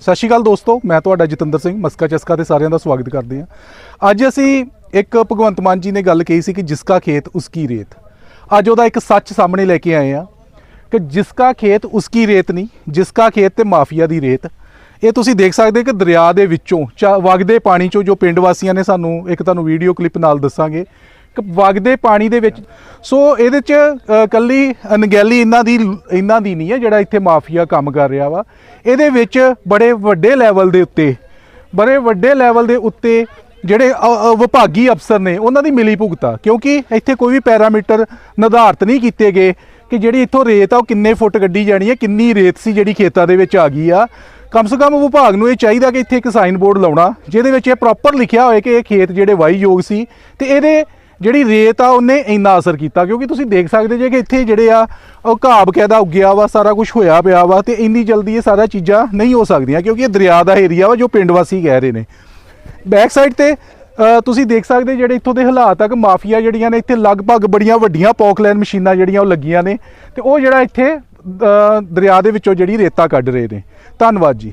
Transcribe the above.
ਸਤਿ ਸ਼੍ਰੀ ਅਕਾਲ ਦੋਸਤੋ, ਮੈਂ ਤੁਹਾਡਾ ਜਤਿੰਦਰ ਸਿੰਘ, ਮਸਕਾ ਚਸਕਾ ਤੇ ਸਾਰਿਆਂ ਦਾ ਸਵਾਗਤ ਕਰਦੇ ਹਾਂ। ਅੱਜ ਅਸੀਂ ਇੱਕ ਭਗਵੰਤ ਮਾਨ ਜੀ ਨੇ ਗੱਲ ਕਹੀ ਸੀ ਕਿ ਜਿਸਕਾ ਖੇਤ ਉਸਕੀ ਰੇਤ। ਅੱਜ ਉਹਦਾ ਇੱਕ ਸੱਚ ਸਾਹਮਣੇ ਲੈ ਕੇ ਆਏ ਆ ਕਿ ਜਿਸਕਾ ਖੇਤ ਉਸਕੀ ਰੇਤ ਨਹੀਂ, ਜਿਸਕਾ ਖੇਤ ਤੇ ਮਾਫੀਆ ਦੀ ਰੇਤ। ਇਹ ਤੁਸੀਂ ਦੇਖ ਸਕਦੇ ਕਿ ਦਰਿਆ ਦੇ ਵਿੱਚੋਂ, ਚਾ- ਵਗਦੇ ਪਾਣੀ ਚੋਂ ਜੋ ਪਿੰਡ ਵਾਸੀਆਂ ਨੇ ਸਾਨੂੰ ਇੱਕ ਤੁਹਾਨੂੰ ਵੀਡੀਓ ਕਲਿੱਪ ਨਾਲ ਦੱਸਾਂਗੇ ਕਿ ਵਗਦੇ ਪਾਣੀ ਦੇ ਵਿੱਚ। ਸੋ ਇਹਦੇ ਚ ਅ, ਕੱਲੀ ਅਣਗਹਿਲੀ ਇਹਨਾਂ ਦੀ ਇਹਨਾਂ ਦੀ ਨਹੀਂ ਹੈ ਜਿਹੜਾ ਇੱਥੇ ਮਾਫੀਆ ਕੰਮ ਕਰ ਰਿਹਾ ਵਾ। ਇਹਦੇ ਵਿੱਚ ਬੜੇ ਵੱਡੇ ਲੈਵਲ ਦੇ ਉੱਤੇ ਬੜੇ ਵੱਡੇ ਲੈਵਲ ਦੇ ਉੱਤੇ ਜਿਹੜੇ ਵਿਭਾਗੀ ਅਫਸਰ ਨੇ ਉਹਨਾਂ ਦੀ ਮਿਲੀ ਭੁਗਤਾ। ਕਿਉਂਕਿ ਇੱਥੇ ਕੋਈ ਵੀ ਪੈਰਾਮੀਟਰ ਨਿਰਧਾਰਤ ਨਹੀਂ ਕੀਤੇ ਗਏ ਕਿ ਜਿਹੜੀ ਇੱਥੋਂ ਰੇਤ ਆ ਉਹ ਕਿੰਨੇ ਫੁੱਟ ਗੱਡੀ ਜਾਣੀ ਹੈ ਕਿੰਨੀ ਰੇਤ ਸੀ ਜਿਹੜੀ ਖੇਤਾਂ ਦੇ ਵਿੱਚ ਆ ਗਈ ਆ। ਕਮ ਸੇ ਕਮ ਵਿਭਾਗ ਨੂੰ ਇਹ ਚਾਹੀਦਾ ਕਿ ਇੱਥੇ ਇੱਕ ਸਾਈਨ ਬੋਰਡ ਲਾਉਣਾ ਜਿਹਦੇ ਵਿੱਚ ਇਹ ਪ੍ਰੋਪਰ ਲਿਖਿਆ ਹੋਏ ਕਿ ਇਹ ਖੇਤ ਜਿਹੜੇ ਵਾਹੀਯੋਗ ਸੀ ਤੇ ਇਹਦੇ ਜਿਹੜੀ ਰੇਤ ਆ, ਉਹਨੇ ਇੰਨਾ ਅਸਰ ਕੀਤਾ, ਕਿਉਂਕਿ ਤੁਸੀਂ ਦੇਖ ਸਕਦੇ ਜੇ ਕਿ ਇੱਥੇ ਜਿਹੜੇ ਆ, ਉਹ ਘਾਹ ਬਕਾਇਦਾ ਉੱਗਿਆ ਵਾ, ਸਾਰਾ ਕੁਝ ਹੋਇਆ ਪਿਆ ਵਾ, ਤੇ ਇੰਨੀ ਜਲਦੀ ਇਹ ਸਾਰਾ ਚੀਜ਼ਾਂ ਨਹੀਂ ਹੋ ਸਕਦੀਆਂ, ਕਿਉਂਕਿ ਇਹ ਦਰਿਆ ਦਾ ਏਰੀਆ ਵਾ, ਜੋ ਪਿੰਡ ਵਾਸੀ ਕਹਿ ਰਹੇ ਨੇ। ਬੈਕ ਸਾਈਡ ਤੇ ਤੁਸੀਂ ਦੇਖ ਸਕਦੇ ਜਿਹੜੇ ਇੱਥੋਂ ਦੇ ਹਾਲਾਤ ਤੱਕ ਮਾਫੀਆ ਜਿਹੜੀਆਂ ਨੇ, ਇੱਥੇ ਲਗਭਗ ਬੜੀਆਂ ਵੱਡੀਆਂ ਪੌਕਲੈਨ ਮਸ਼ੀਨਾਂ ਜਿਹੜੀਆਂ ਉਹ ਲੱਗੀਆਂ ਨੇ, ਤੇ ਉਹ ਜਿਹੜਾ ਇੱਥੇ ਦਰਿਆ ਦੇ ਵਿੱਚੋਂ ਜਿਹੜੀ ਰੇਤਾ ਕੱਢ ਰਹੇ ਨੇ। ਧੰਨਵਾਦ ਜੀ।